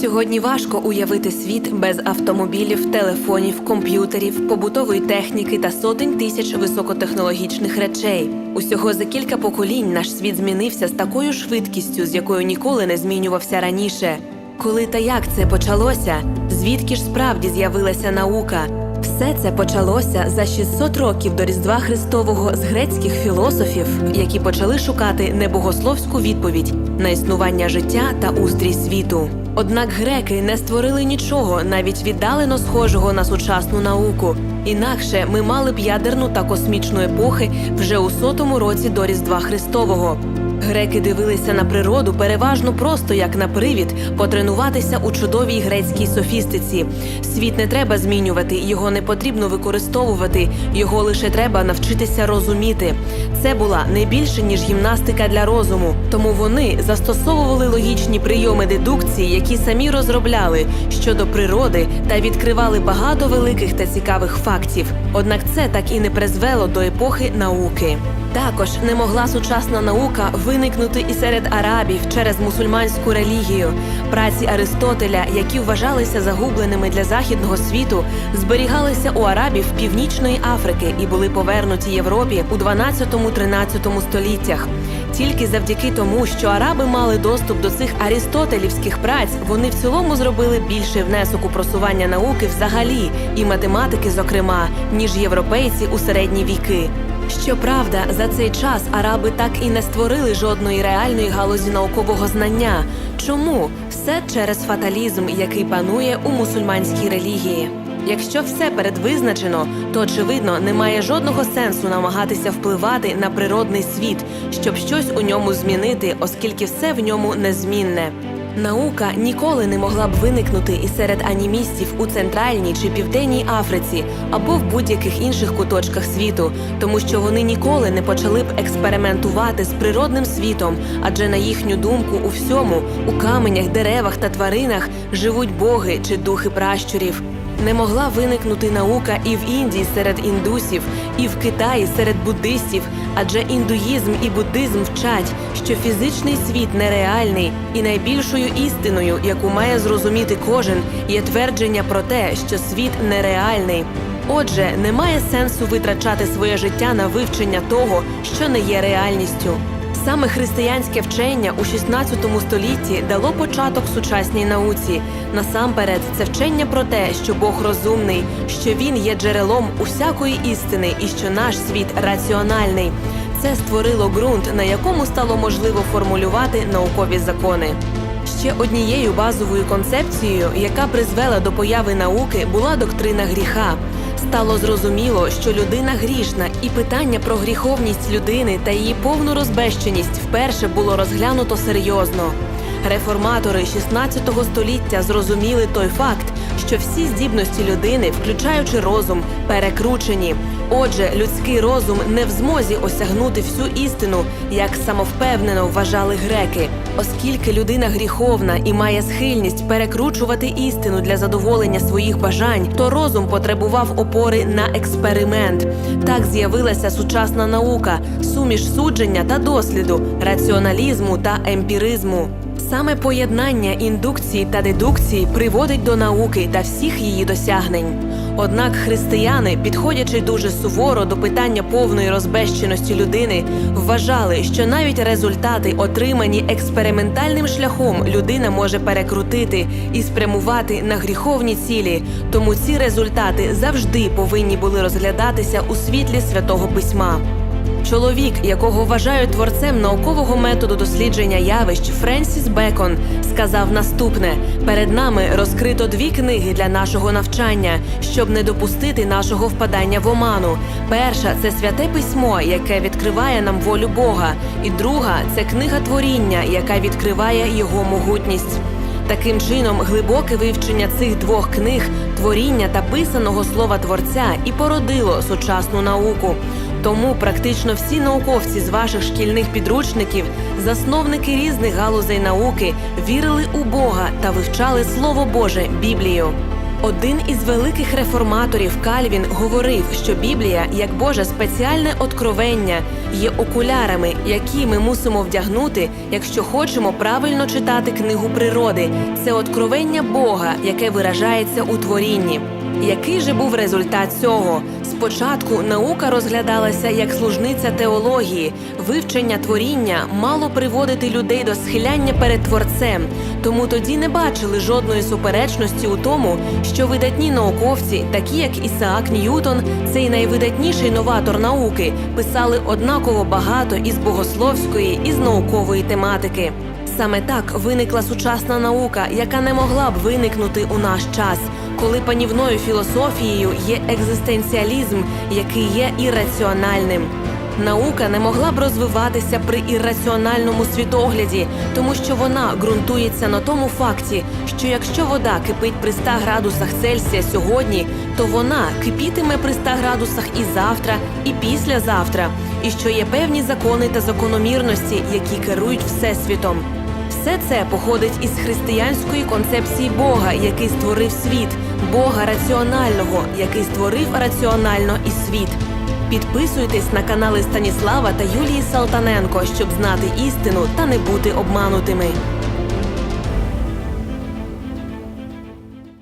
Сьогодні важко уявити світ без автомобілів, телефонів, комп'ютерів, побутової техніки та сотень тисяч високотехнологічних речей. Усього за кілька поколінь наш світ змінився з такою швидкістю, з якою ніколи не змінювався раніше. Коли та як це почалося? Звідки ж справді з'явилася наука? Все це почалося за 600 років до Різдва Христового з грецьких філософів, які почали шукати небогословську відповідь на існування життя та устрій світу. Однак греки не створили нічого, навіть віддалено схожого на сучасну науку. Інакше ми мали б ядерну та космічну епохи вже у сотому році до Різдва Христового. Греки дивилися на природу переважно просто як на привід потренуватися у чудовій грецькій софістиці. Світ не треба змінювати, його не потрібно використовувати, його лише треба навчитися розуміти. Це була не більше ніж гімнастика для розуму. Тому вони застосовували логічні прийоми дедукції, які самі розробляли щодо природи та відкривали багато великих та цікавих фактів. Однак це так і не призвело до епохи науки. Також не могла сучасна наука виникнути і серед арабів через мусульманську релігію. Праці Аристотеля, які вважалися загубленими для західного світу, зберігалися у арабів Північної Африки і були повернуті Європі у 12-13 століттях. Тільки завдяки тому, що араби мали доступ до цих арістотелівських праць, вони в цілому зробили більший внесок у просування науки взагалі і математики, зокрема, ніж європейці у середні віки. Щоправда, за цей час араби так і не створили жодної реальної галузі наукового знання. Чому все через фаталізм, який панує у мусульманській релігії? Якщо все передвизначено, то очевидно немає жодного сенсу намагатися впливати на природний світ, щоб щось у ньому змінити, оскільки все в ньому незмінне. Наука ніколи не могла б виникнути і серед анімістів у центральній чи південній Африці або в будь-яких інших куточках світу, тому що вони ніколи не почали б експериментувати з природним світом, адже на їхню думку у всьому, у каменях, деревах та тваринах живуть боги чи духи пращурів. Не могла виникнути наука і в Індії серед індусів, і в Китаї серед буддистів, адже індуїзм і буддизм вчать, що фізичний світ нереальний, і найбільшою істиною, яку має зрозуміти кожен, є твердження про те, що світ нереальний. Отже, немає сенсу витрачати своє життя на вивчення того, що не є реальністю. Саме християнське вчення у 16 столітті дало початок сучасній науці. Насамперед, це вчення про те, що Бог розумний, що він є джерелом усякої істини і що наш світ раціональний. Це створило ґрунт, на якому стало можливо формулювати наукові закони. Ще однією базовою концепцією, яка призвела до появи науки, була доктрина гріха. Стало зрозуміло, що людина грішна, і питання про гріховність людини та її повну розбещеність вперше було розглянуто серйозно. Реформатори 16 століття зрозуміли той факт, що всі здібності людини, включаючи розум, перекручені. Отже, людський розум не в змозі осягнути всю істину, як самовпевнено вважали греки, оскільки людина гріховна і має схильність перекручувати істину для задоволення своїх бажань, то розум потребував опори на експеримент. Так з'явилася сучасна наука, суміш судження та досліду, раціоналізму та емпіризму. Саме поєднання індукції та дедукції приводить до науки та всіх її досягнень. Однак християни, підходячи дуже суворо до питання повної розбещеності людини, вважали, що навіть результати, отримані експериментальним шляхом, людина може перекрутити і спрямувати на гріховні цілі. Тому ці результати завжди повинні були розглядатися у світлі святого письма. Чоловік, якого вважають творцем наукового методу дослідження явищ Френсіс Бекон, сказав наступне: перед нами розкрито дві книги для нашого навчання, щоб не допустити нашого впадання в оману. Перша це святе письмо, яке відкриває нам волю Бога, і друга це книга творіння, яка відкриває його могутність. Таким чином, глибоке вивчення цих двох книг, творіння та писаного слова творця і породило сучасну науку. Тому практично всі науковці з ваших шкільних підручників, засновники різних галузей науки, вірили у Бога та вивчали Слово Боже Біблію. Один із великих реформаторів Кальвін говорив, що Біблія, як Боже спеціальне откровення, є окулярами, які ми мусимо вдягнути, якщо хочемо правильно читати книгу природи. Це откровення Бога, яке виражається у творінні. Який же був результат цього? Спочатку наука розглядалася як служниця теології. Вивчення творіння мало приводити людей до схиляння перед творцем, тому тоді не бачили жодної суперечності у тому, що видатні науковці, такі як Ісаак Ньютон, цей найвидатніший новатор науки, писали однаково багато із богословської і з наукової тематики. Саме так виникла сучасна наука, яка не могла б виникнути у наш час, коли панівною філософією є екзистенціалізм, який є ірраціональним. Наука не могла б розвиватися при ірраціональному світогляді, тому що вона ґрунтується на тому факті, що якщо вода кипить при 100 градусах Цельсія сьогодні, то вона кипітиме при 100 градусах і завтра, і післязавтра, і що є певні закони та закономірності, які керують всесвітом. Все це походить із християнської концепції Бога, який створив світ, Бога раціонального, який створив раціонально і світ. Підписуйтесь на канали Станіслава та Юлії Салтаненко, щоб знати істину та не бути обманутими.